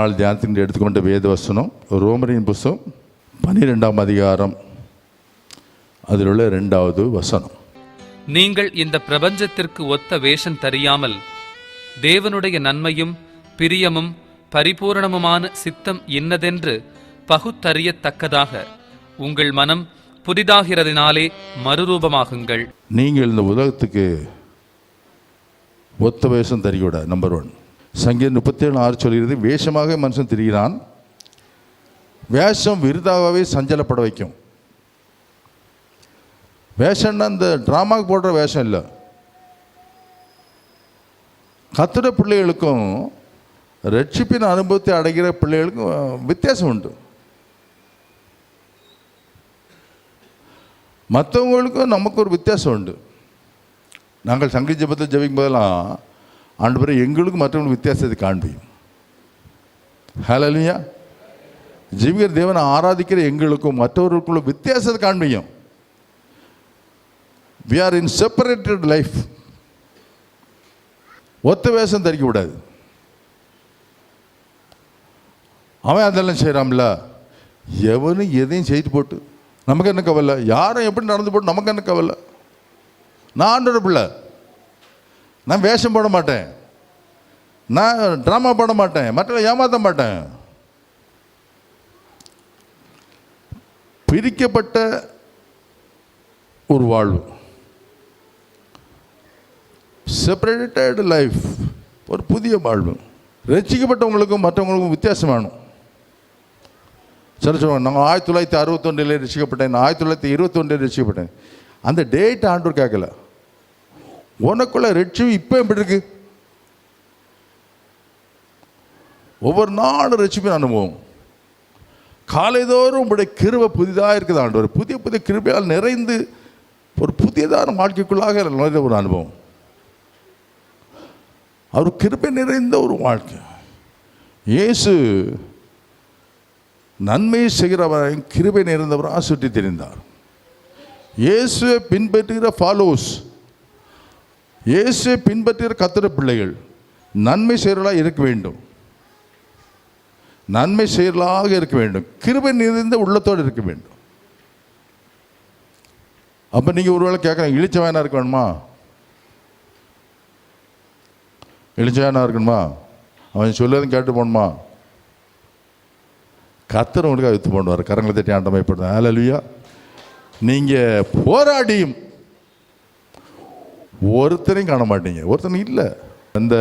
நாள் தியானத்தின் எடுத்துக்கொண்ட வேத வசனம் ரோமரின் புஸ்தகம் பன்னிரெண்டாம் அதிகாரம். அதில் உள்ள ரெண்டாவது வசனம். நீங்கள் இந்த பிரபஞ்சத்திற்கு ஒத்த வேஷம் தெரியாமல் தேவனுடைய நன்மையும் பிரியமும் பரிபூரணமுமான சித்தம் இன்னதென்று பகுத்தறியத்தக்கதாக உங்கள் மனம் புதிதாகிறதினாலே மறுரூபமாகுங்கள். நீங்கள் இந்த உலகத்துக்கு ஒத்த வேஷம் தெரியக்கூடாது நம்பர் ஒன் சங்கீதம் முப்பத்தேழு ஆறு சொல்கிறது வேஷமாக மனுஷன் திரிகிறான் வேஷம் விருதாகவே சஞ்சலப்பட வைக்கும். வேஷம்னா இந்த ட்ராமாவுக்கு போடுற வேஷம் இல்லை. கத்துட பிள்ளைகளுக்கும் ரட்சிப்பின் அனுபவத்தை அடைகிற பிள்ளைகளுக்கும் வித்தியாசம் உண்டு. மற்றவங்களுக்கும் நமக்கு ஒரு வித்தியாசம் உண்டு. நாங்கள் சங்கி ஜபத்தில் ஜபிக்கும் போதெல்லாம் ஆண்டு பிறகு எங்களுக்கும் மற்றவங்களுக்கு வித்தியாசத்தை காண்பியும் ஹலலியா ஜீவியர் தேவனை ஆராதிக்கிற எங்களுக்கும் மற்றவர்களுக்குள்ள வித்தியாசத்தை காண்பியும் we are in separated life ஒத்த வேஷம் தரிக்க கூடாது. அவன் அதெல்லாம் செய்கிறான்ல எவனும் எதையும் செய்து போட்டு நமக்கு என்ன கவலை? யாரும் எப்படி நடந்து போட்டு நமக்கு என்ன கவலை? நான் ஆண்டோட பிள்ளை. நான் வேஷம் போட மாட்டேன். நான் ட்ராமா போட மாட்டேன். மற்றவங்க ஏமாற்ற மாட்டேன். பிரிக்கப்பட்ட ஒரு வாழ்வு. செப்பரேட்டட் லைஃப் ஒரு புதிய வாழ்வு. ரசிக்கப்பட்டவங்களுக்கும் மற்றவங்களுக்கும் வித்தியாசம் வேணும். சரி சொல்லுவாங்க நான் ஆயிரத்தி தொள்ளாயிரத்தி அறுபத்தொன்றில் ரசிக்கப்பட்டேன். நான் ஆயிரத்தி தொள்ளாயிரத்தி இருபத்தொன்றில் ரசிக்கப்பட்டேன். அந்த டேட் ஆண்டவர் கேட்கல. உனக்குள்ள ரட்சிப்பு இப்போ எப்படி இருக்கு? ஒவ்வொரு நாளும் ரட்சிப்பின் அனுபவம். காலைதோறும் உங்களுடைய கிருவை புதிதாக இருக்குது ஆண்டவர் புதிய புதிய கிருபையால் நிறைந்து ஒரு புதியதான வாழ்க்கைக்குள்ளாக நுழைந்த ஒரு அனுபவம். அவர் கிருபை நிறைந்த ஒரு வாழ்க்கை. இயேசு நன்மை செய்கிறவரை கிருபை நிறைந்தவராக சுற்றி தெரிந்தார். இயேசுவை பின்பற்றுகிற ஃபாலோஸ் இயேசு பின்பற்றுகிற கத்திர பிள்ளைகள் நன்மை செயலாக இருக்க வேண்டும். நன்மை செயலாக இருக்க வேண்டும். கிருபை நிறைந்த உள்ளத்தோடு இருக்க வேண்டும். அப்போ நீங்கள் ஒருவேளை கேட்குறேன் இழிச்சவனா இருக்க வேணுமா? இழிச்சவனா இருக்கணுமா? அவன் சொல்லதும் கேட்டு போகணுமா? கத்தர் உங்களுக்கு அழுத்து பண்ணுவார் கரங்களை தட்டி ஆண்டமைப்படுறேன் ஹalleluya நீங்கள் போராடியும் ஒருத்தரையும் காண மாட்டீங்க. ஒருத்தனும் இல்லை. அந்த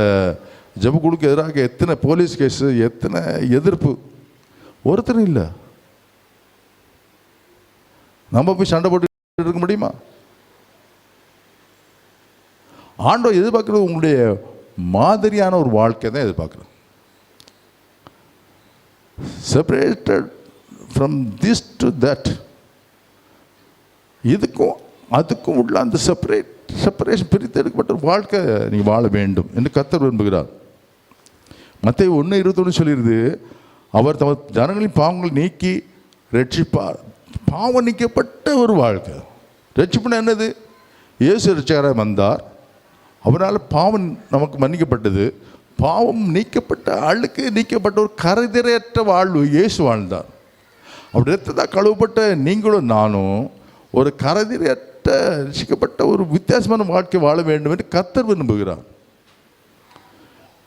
ஜபக்குழுக்கு எதிராக எத்தனை போலீஸ் கேஸு எத்தனை எதிர்ப்பு? ஒருத்தரும் இல்லை. நம்ம போய் சண்டை போட்டு இருக்க முடியுமா? ஆண்டோ எதிர்பார்க்குறது உங்களுடைய மாதிரியான ஒரு வாழ்க்கை தான் எதிர்பார்க்குறோம் separated from this to that இதுக்கும் அதுக்கும் உள்ள அந்த செப்பரேட் செப்பரேஷன் பிரித்து எடுக்கப்பட்ட ஒரு வாழ்க்கை நீங்கள் வாழ வேண்டும் என்று கத்தர் விரும்புகிறார். மற்ற ஒன்று இருபத்தொன்று சொல்லிடுது அவர் தமது ஜனங்களின் பாவங்களை நீக்கி ரட்சிப்பார். பாவம் நீக்கப்பட்ட ஒரு வாழ்க்கை. ரட்சிப்புனா என்னது? இயேசு ரட்சகராக வந்தார். அவரால் பாவம் நமக்கு மன்னிக்கப்பட்டது. பாவம் நீக்கப்பட்ட ஆளுக்கு நீக்கப்பட்ட ஒரு கரைதிரையற்ற வாழ்வு இயேசு வாழ்ந்தார். அப்படி ரத்தத்தான் கழுவப்பட்ட நீங்களும் நானும் ஒரு கரைதிரையற்ற ரசிக்கப்பட்ட ஒரு வித்தியாசமான வாழ்க்கை வாழ வேண்டும் என்று கத்தர் விரும்புகிறார்.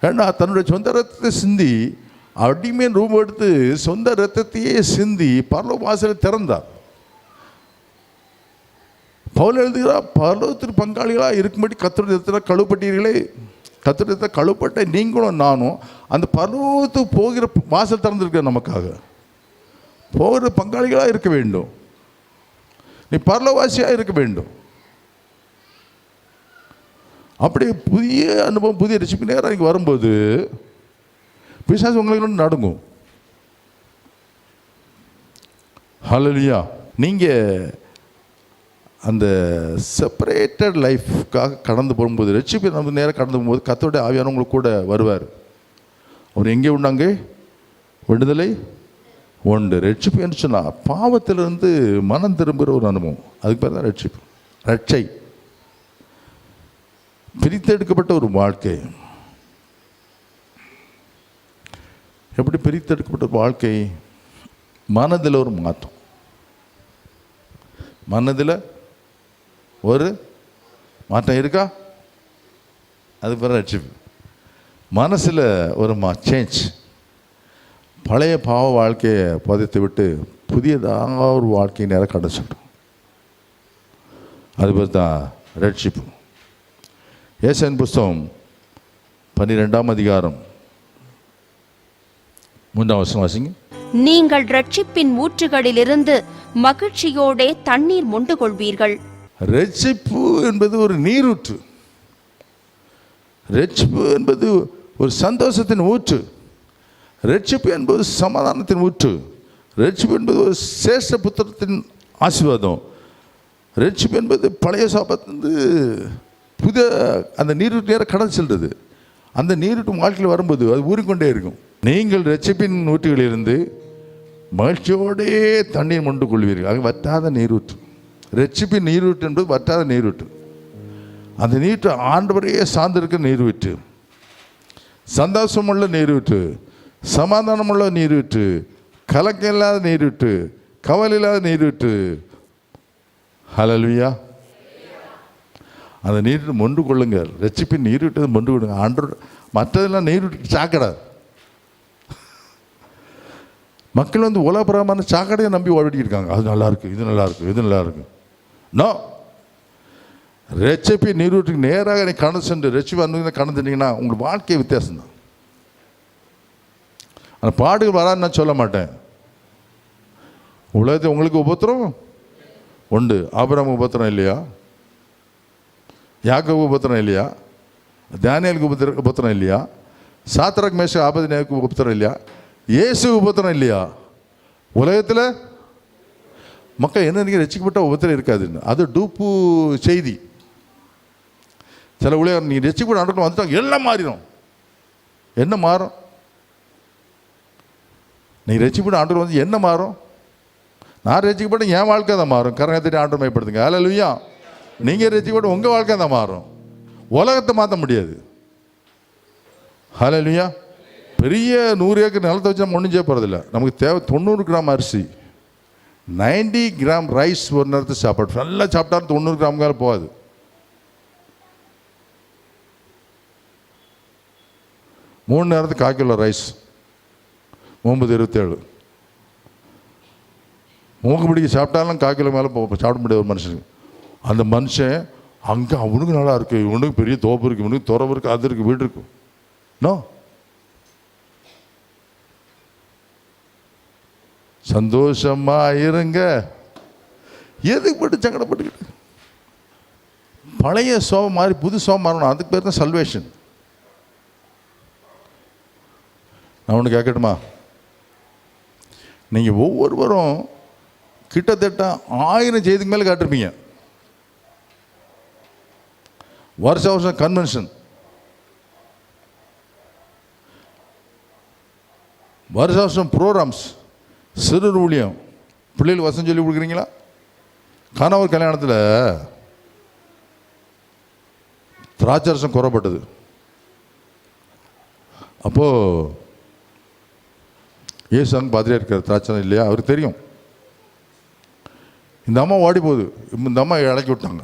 ஏன்னா தன்னுடைய சொந்த ரத்தத்தை சிந்தி அடிமையின் ரூம் எடுத்து சொந்த ரத்தத்தையே சிந்தி பரலோ வாசலை திறந்தார். பவுல் எழுதுகிறார் பரலோகத்திற்கு பங்காளிகளாக இருக்கும்படி கத்தருடைய ரத்தத்தில் கழுவப்பட்டீர்களே. கத்தருடைய ரத்தத்தில் கழுவப்பட்ட நீங்களும் நானும் அந்த பரலோகத்துக்கு போகிற வாசல் திறந்திருக்க நமக்காக. போகிற பங்காளிகளாக இருக்க வேண்டும். நீ பரலவாசியாக இருக்க வேண்டும். அப்படி புதிய அனுபவம் புதிய ரெசிபி நேரம் இங்கே வரும்போது பிசாசு உங்களுக்கு வந்து நடுங்கும். ஹலலியா நீங்கள் அந்த செப்பரேட்டட் லைஃப்காக கடந்து போகும்போது ரெசிபி நம்ம நேரம் கடந்து போகும்போது கத்தோடைய ஆவியானவங்களுக்கு கூட வருவார். அவர் எங்கே உண்டாங்க? விடுதலை உண்டு ரட்சிப்பு என்று சொன்னால் பாவத்திலிருந்து மனம் திரும்புகிற ஒரு அனுபவம். அதுக்கு பேர் தான் ரட்சிப்பு. ரட்சை. பிரித்தெடுக்கப்பட்ட ஒரு வாழ்க்கை. எப்படி பிரித்தெடுக்கப்பட்ட வாழ்க்கை? மனதில் ஒரு மாற்றம். மனதில் ஒரு மாற்றம் இருக்கா? அது பிறகு ரட்சிப்பு. மனசில் ஒரு மா சேஞ்ச் பழைய பாவ வாழ்க்கையை புதைத்து விட்டு புதியதாக ஒரு வாழ்க்கையை நேரம் கடை சொல்கிறோம் அது பேர் தான் ரட்சிப்பு. ஏசன் புஸ்தகம் பன்னிரெண்டாம் அதிகாரம் மூன்றாம் வருஷம் வாசிங்க. நீங்கள் ரட்சிப்பின் ஊற்றுகளிலிருந்து மகிழ்ச்சியோடே தண்ணீர் மொண்டு கொள்வீர்கள் ரட்சிப்பு என்பது ஒரு நீரூற்று. ரட்சிப்பு என்பது ஒரு சந்தோஷத்தின் ஊற்று. ரட்சிப்பு என்பது சமாதானத்தின் ஊற்று. ரட்சிப்பு என்பது ஒரு சேஷ புத்திரத்தின் ஆசீர்வாதம். ரட்சிப்பு என்பது பழைய சாபத்திலிருந்து புதிய அந்த நீரூற்று நேரம் கடந்து செல்றது. அந்த நீரூற்று வாழ்க்கையில் வரும்போது அது ஊறிக்கொண்டே இருக்கும். நீங்கள் ரட்சிப்பின் ஊற்றுகளிலிருந்து மகிழ்ச்சியோடே தண்ணீர் மொண்டு கொள்வீர்கள். அது வற்றாத நீரூற்று. ரட்சிப்பின் நீரூற்று என்பது வற்றாத நீரூற்று. அந்த நீட்டு ஆண்டவரையே சார்ந்திருக்க நீரூற்று. சந்தோஷமுள்ள நீரூற்று. சமாதானமுள்ள நீரூற்று கலக்கம் இல்லாத நீரூற்று கவலை இல்லாத நீரூற்று. ஹலல்வியா அந்த நீர் மொண்டு கொள்ளுங்கள். ரட்சிப்பின் நீரூற்று மொண்டு கொடுங்க. ஆண்டவர் மற்றதெல்லாம் நீரூற்று சாக்கடை மக்கள் வந்து உலகபுரமான சாக்கடையை நம்பி ஓடிட்டு இருக்காங்க. அது நல்லாயிருக்கு இது நல்லாயிருக்கு இது நல்லாயிருக்கு நோ ரெச்சப்பி நீரூற்றுக்கு நேராக நீ கடந்து சென்று ரெச்சி வந்து கடந்துட்டீங்கன்னா உங்களுக்கு வாழ்க்கை வித்தியாசம் தான் அந்த பாடுகள் வராதுன்னு நான் சொல்ல மாட்டேன். உலகத்தில் உங்களுக்கு உபத்திரம் உண்டு. ஆபரம் உபத்திரம் இல்லையா? யாக்க உபத்திரம் இல்லையா? தானியலுக்கு உபத்திர உபத்திரம் இல்லையா? சாத்திரக் மேஷ ஆபதினேக்கு உபத்திரம் இல்லையா? இயேசு உபத்திரம் இல்லையா? உலகத்தில் மக்கள் என்ன நீங்கள் ரசிக்கப்பட்ட உபத்திரம் இருக்காதுன்னு. அது டூப்பு செய்தி. சில உலகம் நீங்கள் ரசிக்கப்பட்ட ஆண்டு வந்துட்டாங்க. எல்லாம் மாறிடும். என்ன மாறும்? நீ ரசிக்கப்பட்ட ஆண்டவர் வந்து என்ன மாறும்? நான் ரசிக்கப்பட்ட என் வாழ்க்கை தான் மாறும். கரகத்திட்டு ஆண்டு மைப்படுத்துங்க அதில் லுய்யா நீங்கள் ரசிக்கப்பட்ட உங்கள் வாழ்க்கை தான் மாறும். உலகத்தை மாற்ற முடியாது. ஹலோ பெரிய நூறு ஏக்கர் நிலத்தை வச்சு நம்ம ஒன்றும் செய்ய போகிறதில்ல நமக்கு தேவை தொண்ணூறு கிராம் அரிசி. 90 கிராம் ரைஸ் ஒரு நேரத்தை சாப்பாடு நல்லா சாப்பிட்டாலும் தொண்ணூறு கிராம் மேலே போகாது. மூணு நேரத்துக்கு கால் கிலோ ரைஸ். ஒன்பது இருபத்தேழு. மூக்கு பிடிக்க சாப்பிட்டாலும் கால் கிலோ மேலே போ சாப்பிட முடியாது ஒரு மனுஷனுக்கு. அந்த மனுஷன் அங்கே அவனுக்கு நல்லா இருக்கு இவனுக்கு பெரிய தோப்பு இருக்கு இவனுக்கு துறவு இருக்குது அது இருக்குது வீடு இருக்கும் நோ சந்தோஷமா இருங்க எதுக்கு போட்டு சங்கடப்பட்டுக்கிட்டு? பழைய சோகம் மாதிரி புது சோகம் மாறணும். அதுக்கு பேர் தான் சல்வேஷன் நான் ஒன்று கேட்கட்டுமா நீங்கள் ஒவ்வொருவரும் கிட்டத்தட்ட ஆயிரம் செய்திக்கு மேலே காட்டிருப்பீங்க. வருஷ வருஷம் கன்வென்ஷன் வருஷ வருஷம் ப்ரோக்ராம்ஸ் சிறு ஊழியம். பிள்ளைகள் வசம் சொல்லி கொடுக்குறீங்களா? கணவர் கல்யாணத்தில் திராட்சரசம் குறப்பட்டது. அப்போது ஏசு அங்கே இருக்கார் திராட்சை இல்லையா? அவருக்கு தெரியும். இந்த அம்மா ஓடி போகுது இந்த அம்மா இறக்கி விட்டாங்க.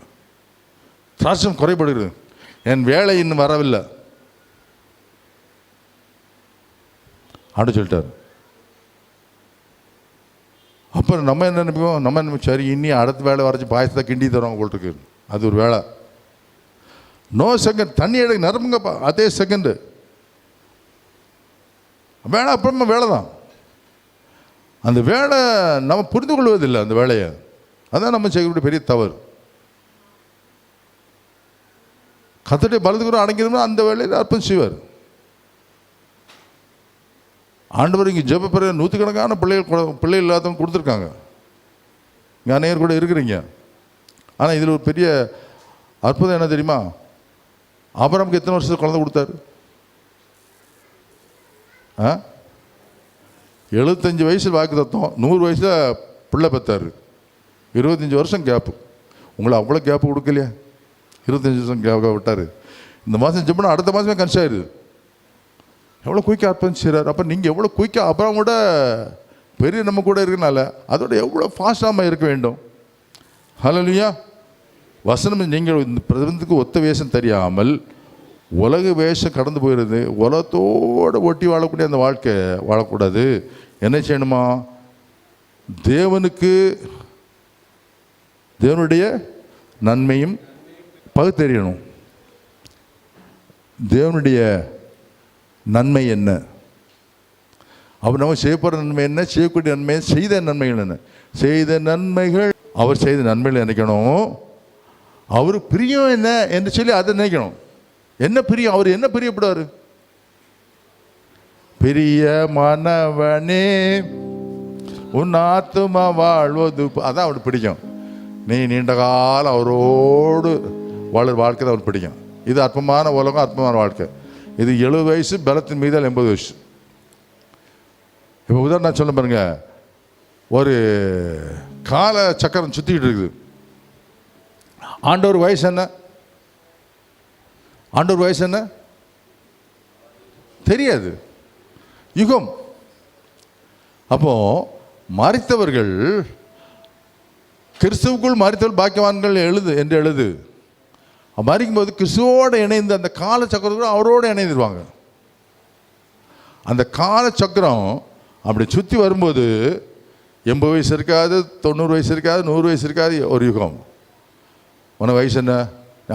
திராட்சம் குறைபடுகிறது. என் வேலை இன்னும் வரவில்லை. ஆண்டு சொல்லிட்டார். அப்புறம் நம்ம என்ன நினைப்போம்? நம்ம என்ன சரி இனி அடுத்த வேலை வரைச்சி பாயசத்தை கிண்டி தருவாங்க போல் அது ஒரு வேலை. நோ செகண்ட் தண்ணி எடுக்க நிரம்புங்கப்பா அதே செகண்டு வேலை அப்புறமா வேலை தான் அந்த வேலை நம்ம புரிந்து கொள்வதில்லை அந்த வேலையை. அதான் நம்ம செய்யக்கூடிய பெரிய தவறு. கத்தடைய பலத்துக்கு அடங்கிருந்தா அந்த வேலையில் அர்ப்பம் செய்வார். ஆண்டவர் இங்கே ஜெப பிறகு நூற்றுக்கணக்கான பிள்ளைகள் கொடு- பிள்ளைகள் இல்லாதவங்க கொடுத்துருக்காங்க. இங்கே அநேகர் கூட இருக்கிறீங்க. ஆனால் இதில் ஒரு பெரிய அற்புதம் என்ன தெரியுமா? ஆபராமுக்கு எத்தனை வருஷத்துக்கு குழந்தை கொடுத்தாரு? ஆ? எழுபத்தஞ்சு வயசு வாக்கு தத்துவம் நூறு வயசில் பிள்ளை பெற்றார் இருபத்தஞ்சி வருஷம் கேப்பு உங்களை அவ்வளோ கேப்பு கொடுக்கலையா. இருபத்தஞ்சி வருஷம் கேப்பாக விட்டார். இந்த மாதம் ஜெப்பனா அடுத்த மாதமே கன்ஸ் ஆயிடுது. எவ்வளோ குயிக்காக அற்புதம் செய்கிறார் அப்போ நீங்கள் எவ்வளோ குயிக்காக அப்புறம் கூட பெரிய நம்ம கூட இருக்கனால அதோட எவ்வளோ ஃபாஸ்டாக இருக்க வேண்டும். ஹலோ இல்லையா வசனம் நீங்கள் இந்த பிரபந்தத்துக்கு ஒத்த வேஷம் தெரியாமல் உலக வேஷம் கடந்து போயிடுது உலகத்தோடு ஒட்டி வாழக்கூடிய அந்த வாழ்க்கை வாழக்கூடாது. என்ன செய்யணுமா? தேவனுக்கு தேவனுடைய நன்மையும் பகுத்தறியணும். தேவனுடைய நன்மை என்ன? அவர் நம்ம செய்ய போகிற நன்மை என்ன? செய்யக்கூடிய நன்மை செய்த நன்மைகள் என்ன? செய்த நன்மைகள் அவர் செய்த நன்மைகள் நினைக்கணும். அவர் பிரியம் என்ன? என்று சொல்லி அதை நினைக்கணும். என்ன பிரியம்? அவர் என்ன பிரியப்படுவார்? பிரிய மனவனே உன் ஆத்துமா வாழ்வது அதான் அவனுக்கு பிடிக்கும். நீ நீண்ட காலம் அவரோடு வாழ வாழ்க்கை தான் அவனுக்கு பிடிக்கும். இது அற்பமான உலகம் அற்பமான வாழ்க்கை. இது எழுபது வயசு பலத்தின் மீதால் எண்பது வயசு. இப்போ உதாரணம் சொல்ல பாருங்க. ஒரு கால சக்கரம் சுற்றிக்கிட்டு இருக்குது. ஆண்டவர் வயசு என்ன? ஆண்டவர் வயசு என்ன? தெரியாது. யுகம். அப்போ மறித்தவர்கள் கிறிஸ்துவுக்குள் மறித்தவர்கள் பாக்கியவான்கள் எழுது என்று எழுது. மறிக்கும்போது கிறிஸ்துவோடு இணைந்து அந்த கால சக்கரத்தோடு அவரோடு இணைந்துருவாங்க. அந்த கால சக்கரம் அப்படி சுற்றி வரும்போது எண்பது வயசு இருக்காது தொண்ணூறு வயசு இருக்காது நூறு வயசு இருக்காது ஒரு யுகம். உன வயசு என்ன?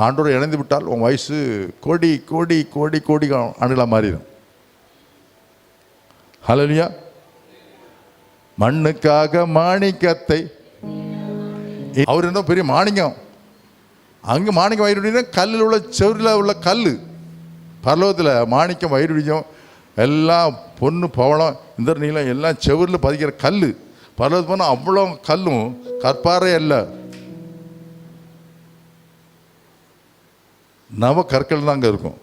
ஆண்டோடு இணைந்து விட்டால் உன் வயசு கோடி கோடி கோடி கோடி ஆண்டுகளாக மாறிடும். ஹலோலியா மண்ணுக்காக மாணிக்கத்தை அவர் என்ன பெரிய மாணிக்கம்? அங்கே மாணிக்கம் வயிறுனா கல்லில் உள்ள செவரில் உள்ள கல் பரலோகத்தில் மாணிக்கம் வயிறுடியும் எல்லாம் பொண்ணு பவளம் இந்த நீளம் எல்லாம் செவரில் பதிக்கிற கல் பரலோகத்து போனால் அவ்வளோ கல்லும் கற்பாறை அல்ல. நவ கற்கள் தான் அங்கே இருக்கும்.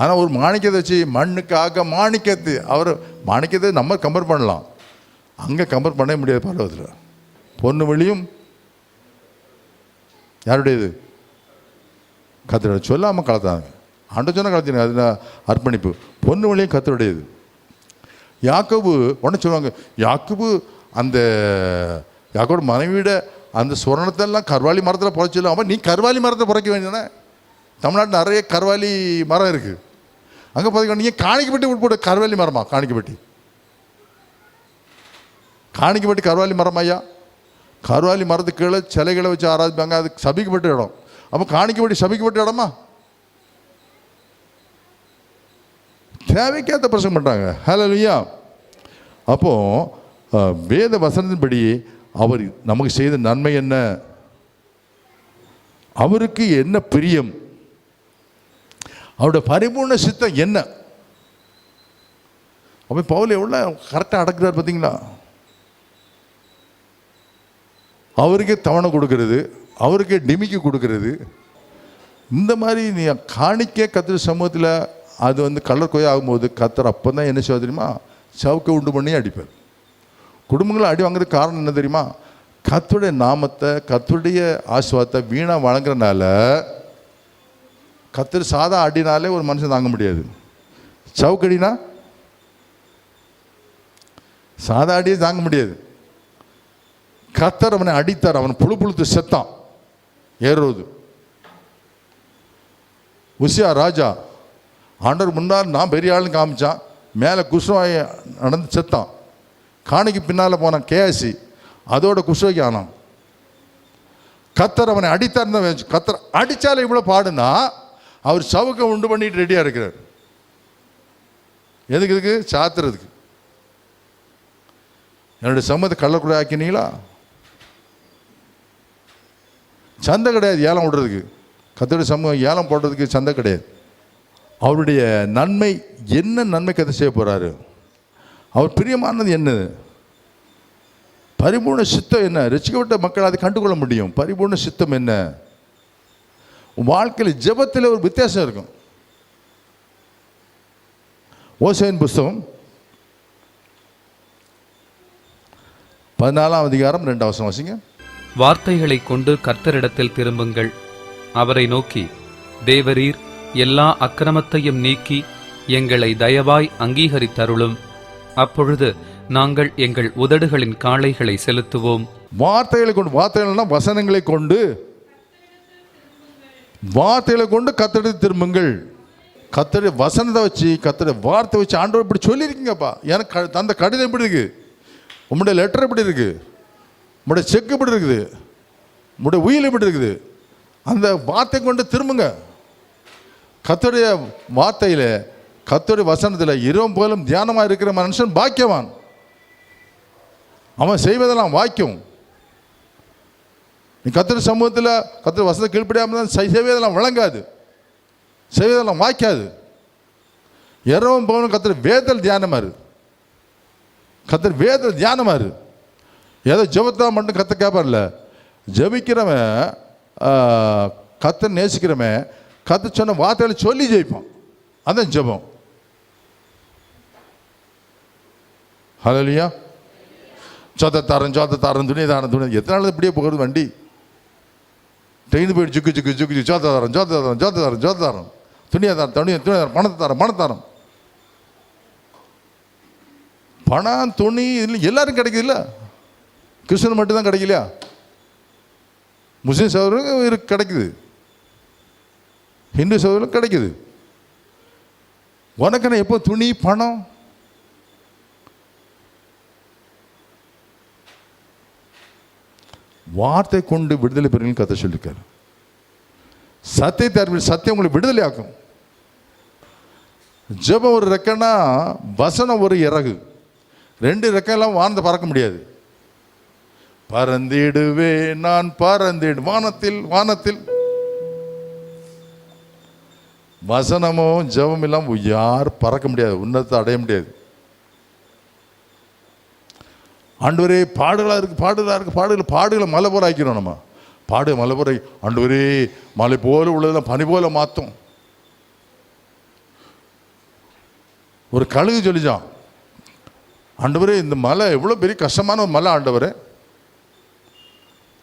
ஆனால் ஒரு மாணிக்கத்தை வச்சு மண்ணுக்காக மாணிக்கத்து அவர் மாணிக்கத்தை நம்ம கம்பேர் பண்ணலாம். அங்கே கம்பேர் பண்ணவே முடியாது பல்லவத்தில் பொண்ணு வழியும். யாருடையது கத்தரோட சொல்லாமல் கலத்தாங்க. ஆண்ட சொன்ன கலத்தினாங்க அது நான் அர்ப்பணிப்பு? பொண்ணு வழியும் கத்தருடையது யாக்கோபு உடனே சொல்லுவாங்க யாக்கோபு அந்த யாக்கோட மனைவியோட அந்த சுவரணத்தெல்லாம் கருவாளி மரத்தில் புதைச்சிடலாம். அவன் நீ கர்வாலி மரத்தை புதைக்க வேண்டியதானே தமிழ்நாட்டில் நிறைய கருவாலி மரம் இருக்குது அங்கே பார்த்தீங்கன்னா நீங்கள் காணிக்கப்பட்டி உட்பட கருவாலி மரமா? காணிக்கப்பட்டி. காணிக்கப்பட்டி கருவாலி மரம் ஐயா. கருவாலி மரத்துக்கு கீழே சிலைகளை வச்சு ஆராதிப்பாங்க. அது சபிக்கப்பட்ட இடம். அப்போ காணிக்கப்பட்டி சபிக்கப்பட்ட இடமா? தேவைக்கேற்ற பிரசங்கம் பண்ணுறாங்க ஹலோ ஐயா அப்போ வேத வசனத்தின்படி அவர் நமக்கு செய்த நன்மை என்ன? அவருக்கு என்ன பிரியம்? அவருடைய பரிபூர்ண சித்தம் என்ன? அப்போ பவுல் எவ்வளோ கரெக்டாக அடக்குறார் பார்த்தீங்களா அவருக்கே தவணை கொடுக்கறது அவருக்கே டிமிக்கு கொடுக்கறது. இந்த மாதிரி நீ காணிக்க கத்திர சமூகத்தில் அது வந்து கலர் கொய்யா ஆகும்போது கத்தர் அப்போ தான் என்ன செய்வது தெரியுமா? சவுக்கை உண்டு பண்ணி அடிப்பார். குடும்பங்களை அடி வாங்குறதுக்கு காரணம் என்ன தெரியுமா? கத்துடைய நாமத்தை கத்துடைய ஆசுவாத்தை வீணாக வழங்குறனால கத்தர் சாதா அடினாலே ஒரு மனுஷன் தாங்க முடியாது. சவுக்கடினா சாதா அடியே தாங்க முடியாது. கத்தர் அவனை அடித்தார். அவன் புழு புழுத்து செத்தான். ஏறுவது உசியா ராஜா ஆண்டவர் முன்னால் நான் பெரிய ஆளுன்னு காமிச்சான். மேலே குஷ்வாய் நடந்து செத்தான். காணிக்கு பின்னால் போனான் கேஎஸ்சி. அதோட குஷ்வாய்க்கு ஆனான். கத்தர் அவனை அடித்தார் தான் கத்தர் அடித்தாலே இவ்வளோ பாடுனா அவர் சவுக்கை உண்டு பண்ணிட்டு ரெடியாக இருக்கிறார். எதுக்கு இதுக்கு? சாத்துறதுக்கு. என்னுடைய சம்மத்தை கள்ளக்குள்ள ஆக்கினீங்களா? சந்தை கிடையாது ஏலம் விடுறதுக்கு. கத்தோடைய சமூகம் ஏலம் போடுறதுக்கு சந்தை கிடையாது. அவருடைய நன்மை என்ன நன்மை கதை செய்ய போகிறாரு அவர் பிரியமானது என்னது பரிபூர்ண சித்தம் என்ன? ரசிக்கப்பட்ட மக்கள் அதை கண்டுகொள்ள முடியும். பரிபூர்ண சித்தம் என்ன? வாழ்க்கையில் ஜெபத்தில் ஒரு வித்தியாசம் இருக்கும். ஓசையின் புஸ்தகம் பதினாலாம் அதிகாரம் ரெண்டாம் வசனம் வாசிங்க. வார்த்தைகளைக் கொண்டு கர்த்தரிடத்தில் திரும்புங்கள். அவரை நோக்கி தேவரீர் எல்லா அக்கிரமத்தையும் நீக்கி எங்களை தயவாய் அங்கீகரித்தருளும். அப்பொழுது நாங்கள் எங்கள் உதடுகளின் காளைகளை செலுத்துவோம். வார்த்தைகளை கொண்டு வார்த்தைகள்னா வசனங்களை கொண்டு வார்த்தைகளை கொண்டு கத்தடி திரும்புங்கள். கத்தடி வசனத்தை வச்சு கத்தடி வார்த்தை வச்சு ஆண்டவர் இப்படி சொல்லியிருக்கீங்கப்பா. எனக்கு க- தந்த கடிதம் எப்படி இருக்கு? உங்களுடைய லெட்டர் எப்படி இருக்கு? உங்களுடைய செக் எப்படி இருக்குது? உங்களுடைய உயில் எப்படி இருக்குது? அந்த வார்த்தை கொண்டு திரும்புங்க. கத்தோடைய வார்த்தையில் கத்தோடைய வசனத்தில் இரவும் போலும் தியானமாக இருக்கிற மனுஷன் பாக்கியவான். அவன் செய்வதெல்லாம் வாக்கியம் நீ கத்திர சமூகத்தில் கத்திர வசதி கீழ்ப்படியாமல் தான் செய்- செய்வதெல்லாம் வழங்காது. செய்வதெல்லாம் வாய்க்காது. இரவும் போகணும் கத்திர வேதல் தியானமாக இரு கத்திர வேதல் தியானமாக இரு ஏதோ ஜபத்தான் மட்டும் கத்த கேட்பார்ல ஜெபிக்கிறவன் கத்தை நேசிக்கிறவன் கத்து சொன்ன வார்த்தைகளை சொல்லி ஜெயிப்பான். அதான் ஜெபம். இல்லையா சொத்த தாரன் சோத்த தாரன் துணி தாரன் துணி. எத்தனை நாள் இப்படியே போகிறது வண்டி? ட்ரெயின் போயிட்டு ஜுக்கு ஜுக்கு ஜுக்கு சுக்கு ஜோத்த தரம் ஜோத்த தரம் ஜோத்த தரம் ஜோத்த தரம். துணியை தரம் துணியை துணியை தரம் பணத்தை தரம் பணத்தை தரம். பணம் துணி இதில் எல்லாரும் கிடைக்குது இல்லை? கிறிஸ்தவன் மட்டும்தான் கிடைக்கலையா? முஸ்லீம் சகோதரர்களுக்கு இருக்கு கிடைக்குது. ஹிந்து சகோதரர்களுக்கு கிடைக்குது. உனக்கு எப்போ துணி பணம்? வார்த்தை கொண்டு விடுதலை பெறுங்கள் கதை சொல்லியிருக்காரு. சத்தியத்தை அறிவி சத்தியம் உங்களை விடுதலை ஆக்கும் ஜெபம் ஒரு ரெக்கன்னா வசனம் ஒரு இறகு. ரெண்டு ரெக்கெல்லாம் வானத்தை பறக்க முடியாது. பறந்திடுவே நான் பறந்திடு வானத்தில் வானத்தில். வசனமும் ஜெபம் இல்லாமல் யார் பறக்க முடியாது. உன்னத்தை அடைய முடியாது. ஆண்டவரே பாடுகளாக இருக்குது பாடுகளாக இருக்குது பாடுகள் பாடுகளை மலை போல ஆக்கிறோம் நம்ம. பாடு மலை போல ஆண்டவரே மலை போல உள்ளதெல்லாம் பனி போல மாற்றும் ஒரு கழுகு சொல்லிச்சான் ஆண்டவரே இந்த மலை எவ்வளோ பெரிய கஷ்டமான ஒரு மலை ஆண்டவர்.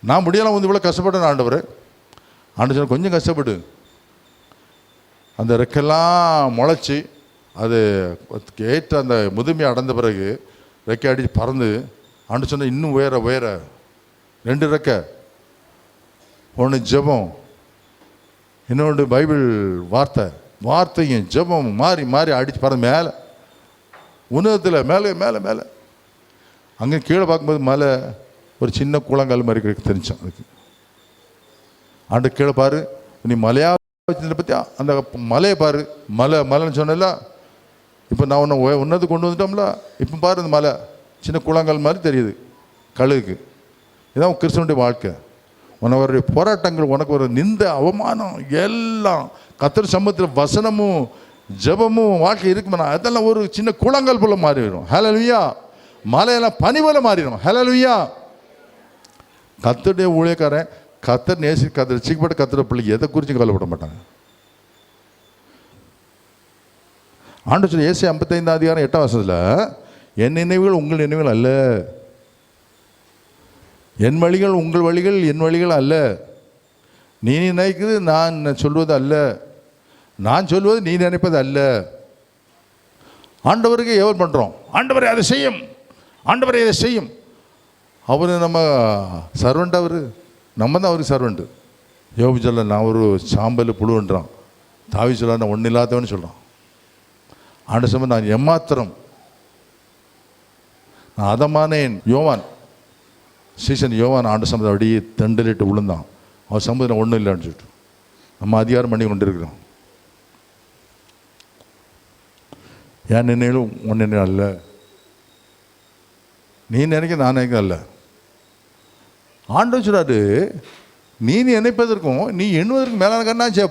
நான் முடியலாம் வந்து இவ்வளோ கஷ்டப்பட்டேன் ஆண்டவர். ஆண்டு சொன்ன கொஞ்சம் கஷ்டப்படு. அந்த ரெக்கெல்லாம் முளைச்சி அது ஏற்ற அந்த முதுமை அடைந்த பிறகு ரெக்கை அடித்து பறந்து ஆண்டு சொன்ன இன்னும் உயர உயர. ரெண்டு ரெக்க ஒன்று ஜெபம். இன்னொன்று பைபிள் வார்த்தை. வார்த்தையும் ஜெபம் மாறி மாறி அடித்து பறந்து மேலே. உன்னதத்தில் மேலே மேலே மேலே. அங்கே கீழே பார்க்கும்போது மலை ஒரு சின்ன கூழங்கால் மாதிரி இருக்கு தெரிஞ்சான் அதுக்கு. ஆண்டு கீழே பாரு. நீ மலையா பற்றியா பற்றி அந்த மலையை பாரு. மலை மலைன்னு சொன்னல இப்போ நான் உன்னை உன்னது கொண்டு வந்துட்டோம்ல. இப்போ பாரு இந்த மலை. சின்ன குளங்கள் மாதிரி தெரியுது கழுகுக்கு இதான் கிருஷ்ணனுடைய வாழ்க்கை. உனவருடைய போராட்டங்கள் உனக்கு ஒரு நிந்த அவமானம் எல்லாம் கத்தர் சமூகத்தில் வசனமும் ஜெபமும் வாழ்க்கை இருக்குமா? அதெல்லாம் ஒரு சின்ன குளங்கள் போல மாறிடும் ஹலலுயா மலையெல்லாம் பனி போல மாறிடும். ஹலலுயா கத்தருடைய ஊழியக்காரன் கத்தர் நேசி கத்தர் சிக்கப்பட்ட கத்திர பிள்ளை எதை குறித்து கவலைப்பட மாட்டாங்க ஆண்டு சொல்லி ஏசி ஐம்பத்தைந்தாம் அதிகாரம் எட்டாம் வருஷத்தில் என் நினைவுகள் உங்கள் நினைவுகள் அல்ல. என் வழிகள் உங்கள் வழிகள் என் வழிகள் அல்ல. நீ நினைக்கிறது நான் சொல்வது அல்ல. நான் சொல்வது நீ நினைப்பது அல்ல. ஆண்டவருக்கு எவர் பண்ணுறோம் ஆண்டவரை அதை செய்யும். ஆண்டவரை இதை செய்யும். அவர் நம்ம சர்வெண்ட் அவர். நம்ம தான் அவருக்கு சர்வெண்ட்டு யோபி சொல்ல நான் ஒரு சாம்பல் புழுன்றான் தாவி சொல்ல நான் ஒன்றும் இல்லாதவன்னு சொல்கிறான் ஆண்டு சமயம் நான் எம்மாத்திரம் நான் அதமானேன் யோவான். சீசன் யோவான் ஆண்டு சம்பந்தம் அப்படியே தண்டலிட்டு விழுந்தான் அவன் சம்பந்தம் ஒன்றும் இல்லைன்னு சொல்லிட்டு. நம்ம அதிகாரம் பண்ணி கொண்டிருக்கிறோம். என் நினைவிலும் உன் நினைவு அல்ல. நீ நினைக்க நான் நினைக்க அல்ல. ஆண்டு சொல்றாரு நீ நினைப்பதற்கும் நீ எண்ணுவதற்கும் மேலான கண்ணா செய்ய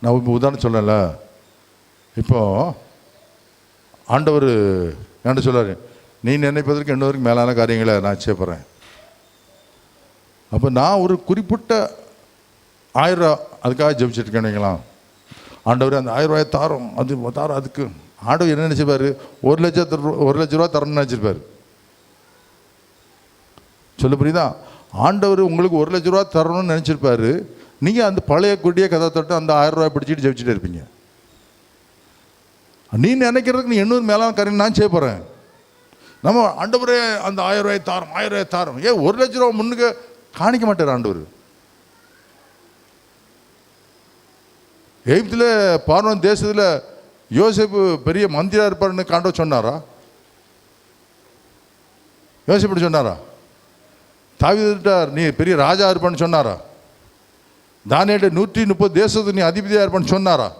நான் இப்போ உதாரணம் சொல்லல இப்போ ஆண்டவர் என்ன சொல்கிறார் நீ நினைப்பதற்கு எண்ணுவதற்கு மேலான காரியங்களை நான் செய்யப்படுறேன் அப்போ நான் ஒரு குறிப்பிட்ட ஆயிரம் ரூபா அதுக்காக ஜெபிச்சிருக்கேன் ஆண்டவர் அந்த ஆயிரம் ரூபாயை தாரோம். அது தாரோம் அதுக்கு ஆண்டவர் என்ன நினச்சிப்பாரு ஒரு லட்சத்து ரூ- ஒரு லட்ச ரூபா தரணும்னு நினச்சிருப்பாரு. சொல்ல புரியுதா? ஆண்டவர் உங்களுக்கு ஒரு லட்ச ரூபா தரணும்னு நினச்சிருப்பாரு. நீங்கள் அந்த பழைய குடிய கதை தொட்டு அந்த ஆயிரம் ரூபாய் பிடிச்சிட்டு ஜெபிச்சுட்டு இருப்பீங்க. நீ நினைக்கிறதுக்கு நீ எண்ணூறு மேலான காரியம் நான் செய்ய போகிறேன் நம்ம ஆண்டவரே அந்த ஆயிரம் ரூபாய் தாரம் ஆயிரம் ரூபாய் தாரம். ஏன் ஒரு லட்ச ரூபா முன்னுக்கு காணிக்க மாட்டார் ஆண்டவர். எகிப்தில் பார்வன் தேசத்தில் யோசேப்பு பெரிய மந்திரா இருப்பார்னு காண்ட சொன்னாரா? யோசிப்படி சொன்னாரா? தாவிதார் நீ பெரிய ராஜா இருப்பான்னு சொன்னாரா? தானியிட்ட நூற்றி முப்பது தேசத்துக்கு நீ அதிபதியாக இருப்பான்னு சொன்னாரா?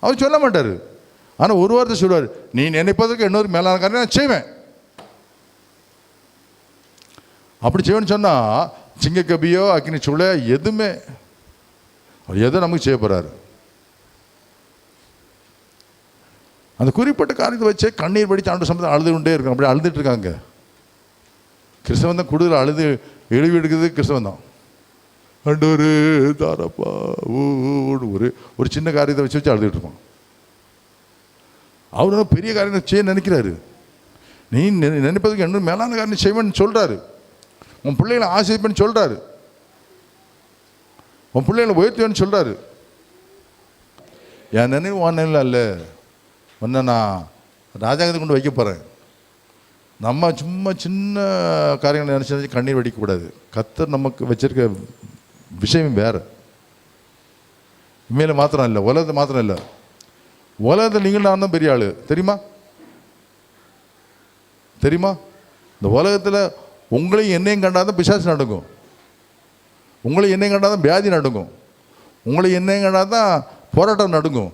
அவர் சொல்ல மாட்டார். ஆனால் ஒரு வார்த்தை சொல்லுவார் நீ நினைப்பதற்கு இன்னொரு மேலான காரியம் நான் செய்வேன். அப்படி செய்வேன்னு சொன்னால் சிங்கக்கபியோ அக்னி சுளை எதுவுமே அவர் எதை நமக்கு செய்ய போகிறாரு அந்த குறிப்பிட்ட காரியத்தை வச்சு கண்ணீர் படித்து ஆண்டு சம்பந்தம் அழுது கொண்டே இருக்கும் அப்படி அழுதுட்டு இருக்காங்க. கிறிஸ்தவன் தான் கூடுதல் அழுது எழுவி எடுக்கிறது கிறிஸ்தவன் தான். ஒரு தாரப்பா ஒரு ஒரு சின்ன காரியத்தை வச்சு வச்சு அழுதுட்டு இருப்பான். அவர் பெரிய காரியம் செய்ய நினைக்கிறாரு. நீ நினை- நினைப்பதுக்கு இன்னும் மேலான காரியம் செய்வேன்னு சொல்கிறாரு உன் பிள்ளைகளை ஆசைப்பேன்னு சொல்கிறாரு உன் பிள்ளைகளை உயர்த்துவேன்னு சொல்கிறாரு என் நினைவு உன் நினைவு அல்ல. ஒன்று நான் ராஜாங்கத்தை கொண்டு வைக்க போகிறேன் நம்ம சும்மா சின்ன காரியங்களை நினச்சி நினச்சி கண்ணீர் வடிக்கக்கூடாது. கத்தர் நமக்கு வச்சிருக்க விஷயம் வேறு. உண்மையில மாத்திரம் இல்லை உலகத்தை மாத்திரம் இல்லை. உலகத்தில் நீங்கள் நான் தான் பெரிய ஆள். தெரியுமா? தெரியுமா? இந்த உலகத்தில் உங்களையும் என்னையும் கண்டாதான் பிசாசு நடக்கும். உங்களை என்னையும் கண்டாதான் வியாதி நடக்கும். உங்களை என்னையும் கண்டாதான் போராட்டம் நடக்கும்.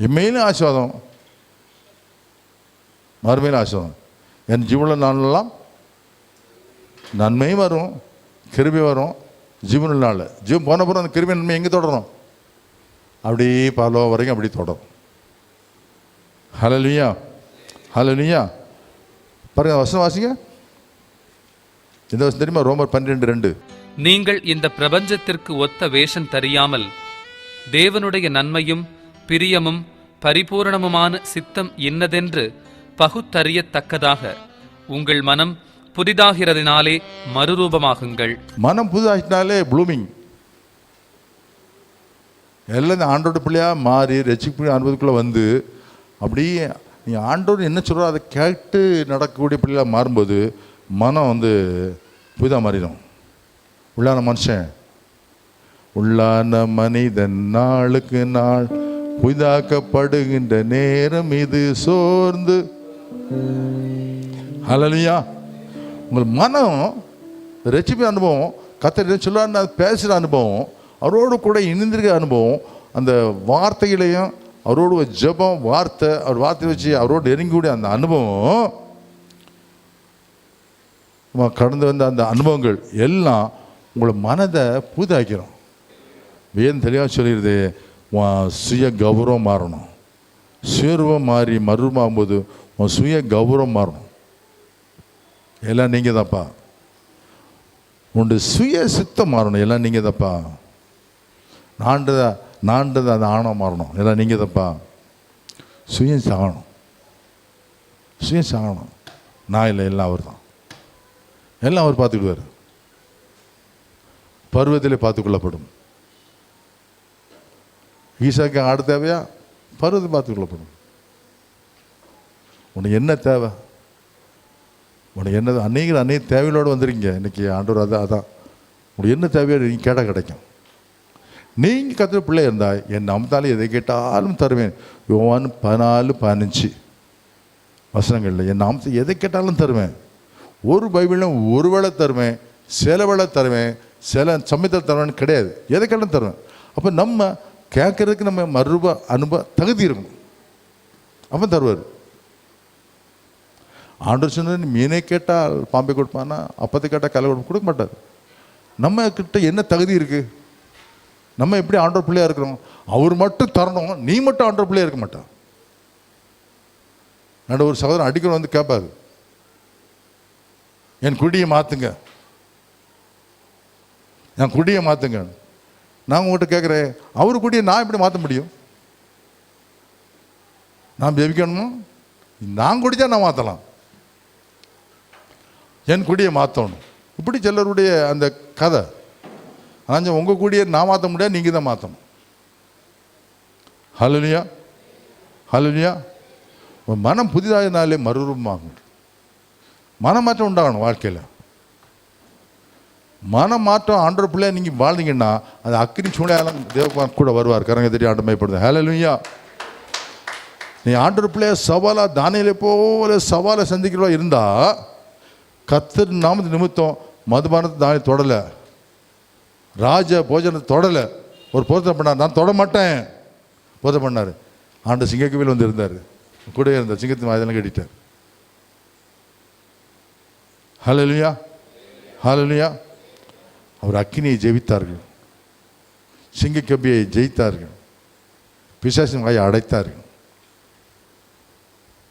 எம்மையிலும் ஆசிர்வாதம். மறுமையிலும் ஆசிர்வாதம். என் ஜீவன நாளெல்லாம் நன்மையும் வரும் கிருபி வரும். ஜீவன நாள். ஜீவன் போன பிறகு அந்த கிருபி நன்மை எங்கே தொடரும்? அப்படியே பாலோ வரைக்கும் அப்படி தொடரும். ஹலலுயா ஹலலுயா பாருங்க வசனம் வாசிங்க. இந்த வருஷம் தெரியுமா? ரோமர் பன்னிரெண்டு ரெண்டு. நீங்கள் இந்த பிரபஞ்சத்திற்கு ஒத்த வேஷம் தெரியாமல் தேவனுடைய நன்மையும் பிரியமும் பரிபூரணமுமான சித்தம் இன்னதென்று பகுத்தறியத்தக்கதாக உங்கள் மனம் புதிதாகிறதினாலே மறுரூபமாகுங்கள். மனம் புதுதாகிட்டாலே ப்ளூமிங் எல்லாம் இந்த ஆண்டோட பிள்ளையாக மாறி ரசிப்பு அனுபவத்துக்குள்ளே வந்து அப்படியே நீ ஆண்டோர் என்ன சொல்கிறோ அதை கேட்டு நடக்கக்கூடிய பிள்ளையாக மாறும்போது மனம் வந்து புதிதாக மாறிடும். உள்ளான மனுஷன். உள்ளான மனிதன் நாளுக்கு நாள் புதிதாக்கப்படுகின்ற நேரம் இது சோர்ந்து. ஹலலியா உங்கள் மனம் ரசிப்பு அனுபவம் கத்திர சொல்ல பேசுகிற அனுபவம் அவரோடு கூட இணைந்திருக்க அனுபவம் அந்த வார்த்தையிலையும் அவரோட ஜபம் ஜெபம் வார்த்தை அவர் வார்த்தை வச்சு அவரோடு நெருங்கக்கூடிய அந்த அனுபவம் கடந்து வந்த அந்த அனுபவங்கள் எல்லாம் உங்களை மனதை புதாக்கிறோம் வேதம் தெளிவாக சொல்லிடுது உன் சுய கௌரவம் மாறணும். சுயரூபம் மாறி மறுமாகும்போது உன் சுய கௌரவம் மாறணும். எல்லாம் நீங்கள் தான்ப்பா உண்டு சுய சித்தம் மாறணும். எல்லாம் நீங்கள் தான்ப்பா நான்டதா நான்டது அது ஆணவம் மாறணும். இல்லை நீங்கள் தான்ப்பா சுயம் சாகணும் சுயம் சாகணும் நான் இல்லை எல்லாம் அவர் தான் எல்லாம் அவர் பார்த்துக்கிடுவார். பருவத்திலே பார்த்துக்கொள்ளப்படும். ஈசாக்கு ஆடு தேவையா? பருவத்தை பார்த்துக்கொள்ளப்படும். உனக்கு என்ன தேவை? உனக்கு என்ன அநேக அநேக தேவையோடு வந்திருக்கீங்க. இன்னைக்கு ஆண்டவர் அதான் அதான். உனக்கு என்ன தேவையோ நீங்கள் கேட்டால் கிடைக்கும். நீங்கள் கத்துற பிள்ளை இருந்தால் என் நம்பத்தாலும் எதை கேட்டாலும் தருவேன். யோவான் பதினாலு பதினஞ்சு. வசனங்களில் என் நாமத்தை எதை கேட்டாலும் தருவேன். ஒரு பைபிளும் ஒரு வேளை தருவேன் சில வேளை தருவேன் சில சமயத்தில் தருவேன்னு கிடையாது. எதை கேட்டாலும் தருவேன். அப்போ நம்ம கேட்கறதுக்கு நம்ம மறுப அனுபவ தகுதி இருக்கணும் அப்போ தருவார். ஆண்டவர் சொன்ன மீனை கேட்டால் பாம்பை கொடுப்பானா அப்பத்தை கேட்டால் கலை கொடுப்பா கொடுக்க மாட்டார். நம்ம கிட்ட என்ன தகுதி இருக்குது நம்ம எப்படி ஆண்டவர் பிள்ளையாக இருக்கிறோம் அவர் மட்டும் தரணும். நீ மட்டும் ஆண்டவர் பிள்ளையாக இருக்க மாட்டான் நான் ஒரு சகோதரன் அடிக்கடி வந்து கேட்பாரு என் குடியை மாற்றுங்க என் குடியை மாற்றுங்க நான் உங்கள்கிட்ட கேட்குறேன் அவர் குடியை நான் எப்படி மாற்ற முடியும்? நான் ஜெபிக்கணுமோ? நான் குடிச்சா நான் மாற்றலாம் என் குடியை மாற்றணும் இப்படி சிலருடைய அந்த கதை. ஆனால் உங்கள் கூடிய நான் மாற்ற முடியாது நீங்கள் தான் மாற்றணும் ஹலோலியா ஹலோலியா உன் மனம் புதிதாகினாலே மறுரூபமாகும் மனமாற்றம் உண்டாகணும் வாழ்க்கையில். மனமாற்றம் ஆண்டோர் பிள்ளையா நீங்கள் வாழ்ந்தீங்கன்னா அது அக்கினி சூழ்நிலையாலும் தேவகுமார் கூட வருவார். கரங்க தெரிய ஆண்டு மைப்படுது ஹலோலியா நீ ஆண்டவர் பிள்ளைய சவாலாக தானியலை போல சவாலை சந்திக்கிறவா இருந்தால் கத்து நாமத்து நிமித்தம் மதுபானத்தை தானியம் தொடலை. ராஜ போஜனத்தை தொடலை. ஒரு போதனை பண்ணார். நான் தொட மாட்டேன். போதை பண்ணார். ஆண்டு சிங்கக்கோவில் வந்து இருந்தார் கூட இருந்தார். சிங்கத்தின் வாயதெல்லாம் கட்டிட்டார். ஹலலுயா ஹலலுயா அவர் அக்கினியை ஜெயித்தார்கள். சிங்கக்கபியை ஜெயித்தார்கள். பிசாசின் வாயை அடைத்தார்கள்.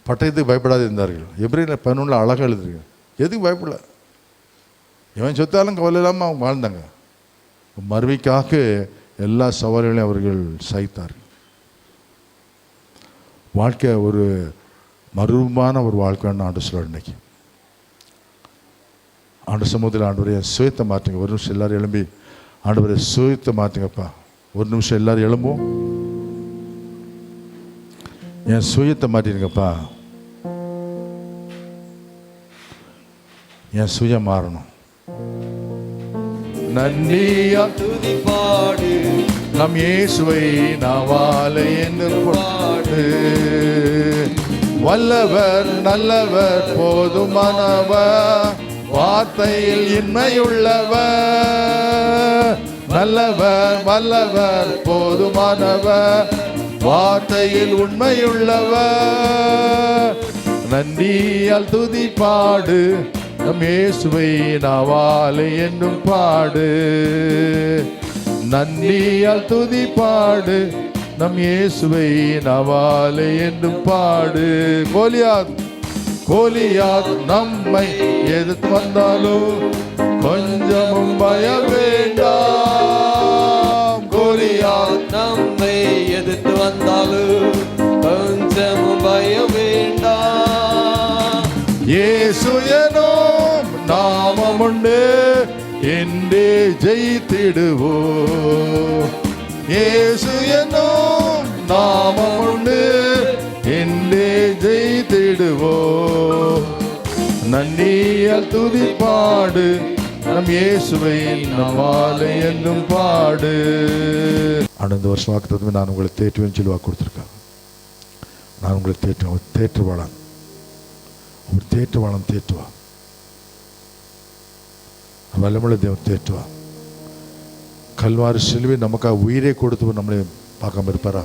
பட்டயத்துக்கு பயப்படாது இருந்தார்கள். எப்ரில பதினொன்றில் அழகாக எழுதுறீங்க எதுக்கு பயப்படல? இவன் சொத்தாலும் கவலை இல்லாமல் அவங்க வாழ்ந்தாங்க. மருவிக்காக எல்லா சவால்களையும் அவர்கள் சகித்தார் வாழ்க்கை ஒரு மறுரூபமான ஒரு வாழ்க்கைன்னு ஆண்டு சொல்ல இன்னைக்கு. ஆண்டு சமூகத்தில் ஆண்டுடைய சுயத்தை மாற்றுங்க. ஒரு நிமிஷம் எல்லாரும் எழும்பி ஆண்டுடைய சுயத்தை மாற்றுங்கப்பா. ஒரு நிமிஷம் எல்லாரும் எழும்பும் என் சுயத்தை மாற்றிருங்கப்பா. என் சுயம் மாறணும். நன்றியா துதிப்பாடு. நம் இயேசுவை நாவாலை என்று பாடு. வல்லவர் நல்லவர் போதுமானவர். வார்த்தையில் இன்மையுள்ளவர். நல்லவர் வல்லவர் போதுமானவர். வார்த்தையில் உண்மையுள்ளவர். நன்றியால் துதி பாடு நம்மேசுவை நாவாலை என்னும் பாடு. நன்னியால் துதி பாடு. நம் இயேசுவை நவாலை என்னும் பாடு. கோலியாத் கோலியாத் நம்மை எதிர்த்து வந்தாலும் கொஞ்சமும் பய வேண்டாம். கோலியாத் நம்மை எதிர்த்து வந்தாலும் கொஞ்சமும் பய வேண்டாம். இயேசுயனும் நாமம் உண்டு என்றே ஜெயித்திடுவோம் இயேசுயனும் நாமம் உண்டு என்றே ஜெயித்திடுவோம் நன்றியால் துதி பாடு நம் இயேசுவை நம்மாலை என்னும் பாடு. அடுத்த வருஷம் வாக்குறது நான் உங்களை தேற்றுவேன் சொல்லி வாக்கு கொடுத்துருக்கேன் நான் உங்களை தேற்றுவேன். அவர் தேற்றுவாளான் அவர் தேற்றுவாளன் தேற்றுவா வல்லமுள்ள தேவன் தேற்றுவா கல்வாரி சிலுவை நமக்காக உயிரே கொடுத்து நம்மளையும் பார்க்காம இருப்பாரா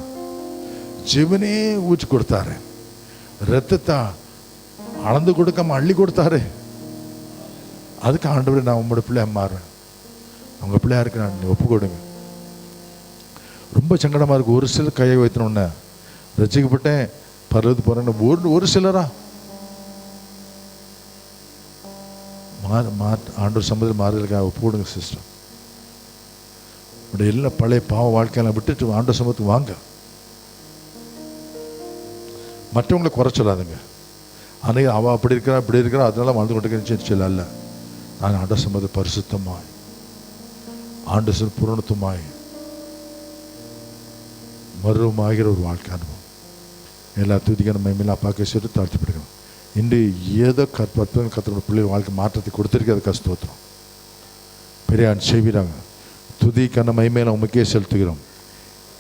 ஜீவனே ஊச்சி கொடுத்தாரு ரத்தத்தை அளந்து கொடுக்காம அள்ளி கொடுத்தாரு அதுக்கு ஆண்டவரே நான் உங்களோட பிள்ளையா மாறுறேன் உங்க பிள்ளையா இருக்கு நான் ஒப்பு கொடுங்க ரொம்ப சங்கடமா இருக்கு. ஒரு சிலர் கையை வைத்தனோடனே ரசிக்கப்பட்டேன் பரவது போறேன்னு ஒரு ஒரு சிலரா மா மா ஆண்டவர் சம்பந்தத்தில் மாறுதலுக்காக ஒப்பு கொடுங்க சிஸ்டர் உடைய எல்லா பழைய பாவ வாழ்க்கையெல்லாம் விட்டுட்டு ஆண்டவர் சம்பவத்துக்கு வாங்க. மற்றவங்களை குறை சொல்லாதுங்க. அன்னைக்கு அவள் அப்படி இருக்கிறா இப்படி இருக்கிறா அதனால வாழ்ந்து கொண்டு சொல்ல இல்லை நான் ஆண்ட சம்பந்த பரிசுத்தமாய் ஆண்டு சொல் பூரணத்துமாய் மருவமாகிற ஒரு வாழ்க்கை அனுபவம். எல்லா துதிக்கான மைமெல்லாம் அப்பாக்க சொல்லி தாழ்த்திப்படுகிறோம் இன்று ஏதோ கற்பத்துவம் கத்தனோட பிள்ளைகள் வாழ்க்கை மாற்றத்தை கொடுத்துருக்கு அது கஷ்டத்துறோம் பெரியான் செய்கிறாங்க துதிக்கான மைமையில உமக்கே செலுத்துகிறோம்.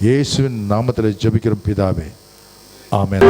இயேசுவின் நாமத்தில் ஜெபிக்கிறோம் பிதாவே. ஆமென்.